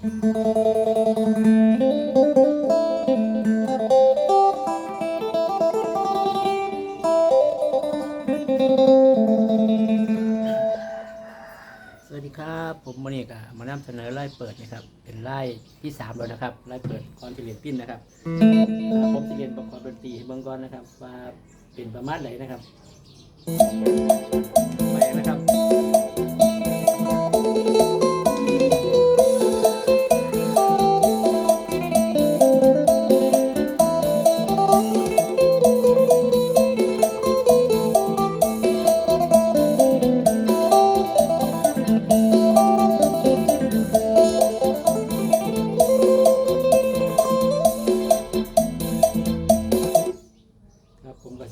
สวัสดีครับ ผมมณีกามานำเสนอไล่เปิดนะครับ เป็นไล่ที่สามแล้วนะครับไล่เปิดคอนเสิเลียนปิ้นนะครับผมสิเรียนประกอบดนตรีให้เบื้องก่อนนะครับ ว่าเป็นประมาณไหนนะครับ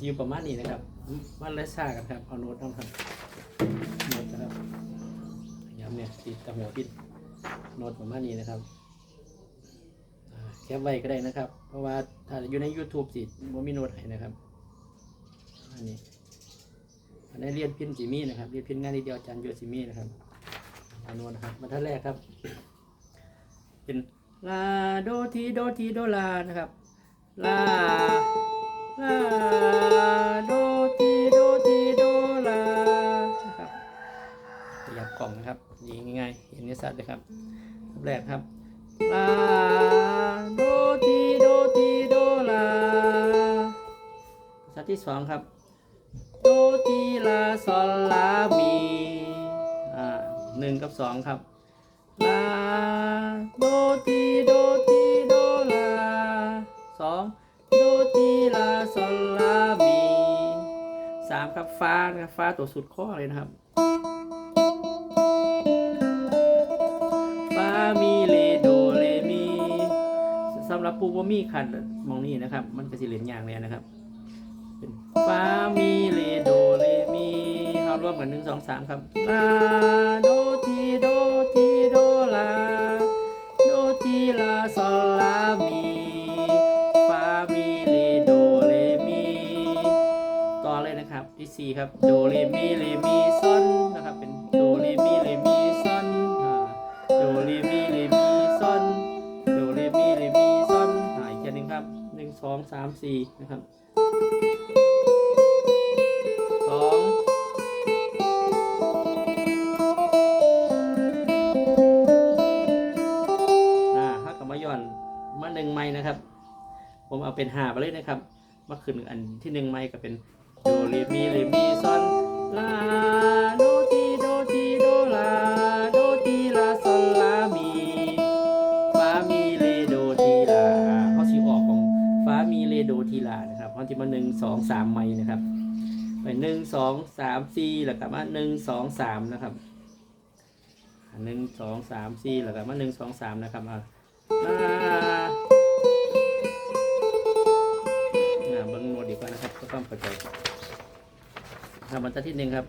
อยู่ประมาณนี้นะครับมันเลซ่ากันครับเอาโน้ตต้องครับโน้ตนะครับย้ำเนี่ยติดตะหัวพินโน้ตประมาณนี้นะครับแคปไว้ก็ได้นะครับ เพราะว่าถ้าอยู่ใน YouTube สิผมมีโน้ตให้นะครับอันนี้อันนี้เรียนพินจิมี่นะครับเรียนพินงานทีเดียวอาจารย์โยจิมี่นะครับเอาโน้ตนะครับบรรทัดแรกครับ เป็นลาโดทีโดทีโดลานะครับลา ลาโดทีโดทีโดลานะครับขยับกล่องนะครับยิงง่ายๆเห็นได้ชัดเลยครับอันแรกครับลาโดทีโดทีโดลาชัดที่สองครับโดทีลาซอลลามีอ่าหนึ่งกับสองครับลาโดทีโดทีามครับฟ้านะครับฟ้าตัวสุดข้อเลยนะครับ ฟ้ามีเลโดเลมีสำหรับผู้ว่ามีขันมองนี่นะครับ มันก็สิเหรียญอย่างเลยนะครับเป็นฟ้ามีเลโดเลมีเขาร่วมกันหนึ่งสองสามครับลาโดทีโดทีโดลาโดทีลาซอลลามี ที่สี่ครับโดเลมีเลมีซอนนะครับเป็นโดเลมีเลมีซอนโดเลมีเลมีซอนโดเลมีเลมีซอนอ่าอีกทีหนึ่งครับหนึ่งสองสามสี่นะครับสองฮักกับมาย่อนมาหนึ่งไม้นะครับ ผมเอาเป็นหาไปเลยนะครับมาขึ้นอันที่หนึ่งไม้ก็เป็น โดเรมีเรมีซอนลาโดทีโดทีโดลาโดทีลาซอนลามีฟามีเลโดทีลาเขาสิออกของฟ้ามีเลโดทีลานะครับเขาที่มาหนึ่งสองสามไม้นะครับไปหนึ่งสองสามสี่แล้วก็มาหนึ่งสองสามนะครับหนึ่งสองสามสี่แล้วก็มาหนึ่งสองสามนะครับอ่า ทำบรรทัดที่หนึ่งครับ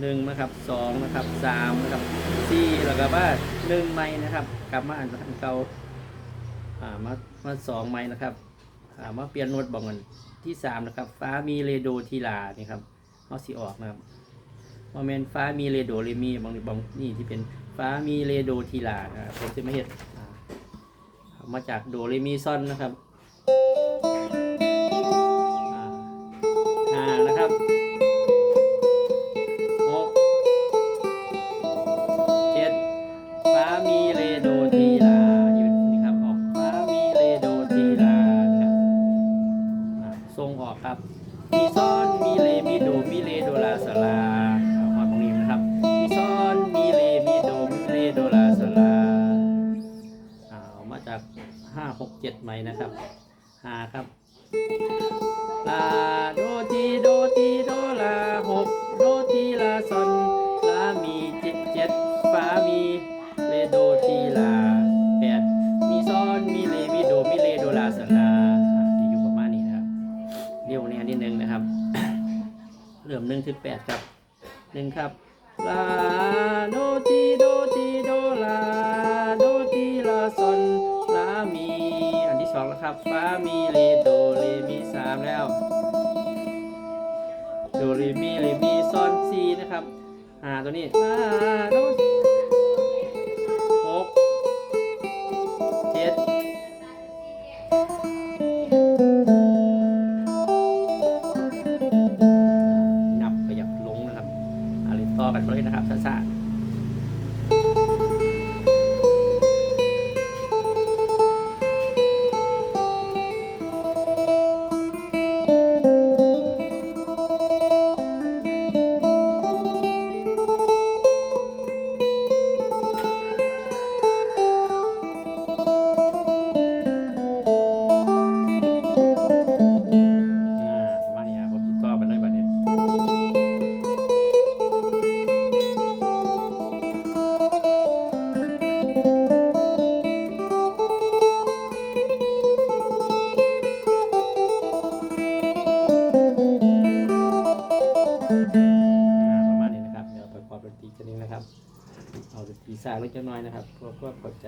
หนึ่งนะครับสองนะครับสามนะครับสี่แล้วก็ว่าหนึ่งไม้นะครับ กลับมาอ่านเก่าอ่ามามาสองไม้นะครับอ่ามาเปลี่ยนโน้ตบอกกันที่สามนะครับ ฟ้ามีเรโดทีลานี่ครับเอาสีออกนะครับโมเมนต์ฟ้ามีเรโดเรมีบางบางนี่ที่เป็นฟ้ามีเรโดทีลานะครับผมจะไม่เห็นมาจากโดเรมีซอนนะครับ ไหมนะครับหาครับลาโดทีโดทีโดลาหกโดทีลาซอนลามีเจ็ดเจ็ดฟ้ามีเลโดทีลาแปดมีซ้อนมีเลมีโดมีเลโดลาสลาอ่าที่อยู่ประมาณนี้นะครับเรียวนี้อันที่หนึ่งนะครับ เริ่มหนึ่งถึงแปดครับหนึ่งครับลาโด สองแล้วครับฟามีเลโดเลมีสามแล้วโดเรมีเลมีซอนซีนะครับอ่าตัวนี้ลาโด สากเล็กน้อยนะครับก็ก็พอใจ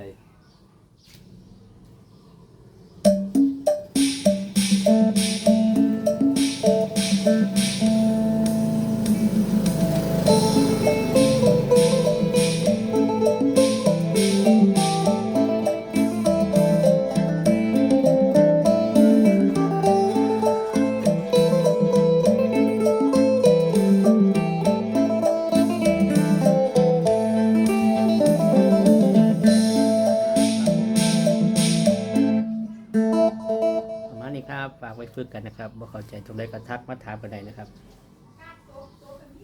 ฝึกกันนะครับบ่เข้าใจตรงใดก็ทักมาถามกันได้นะครับ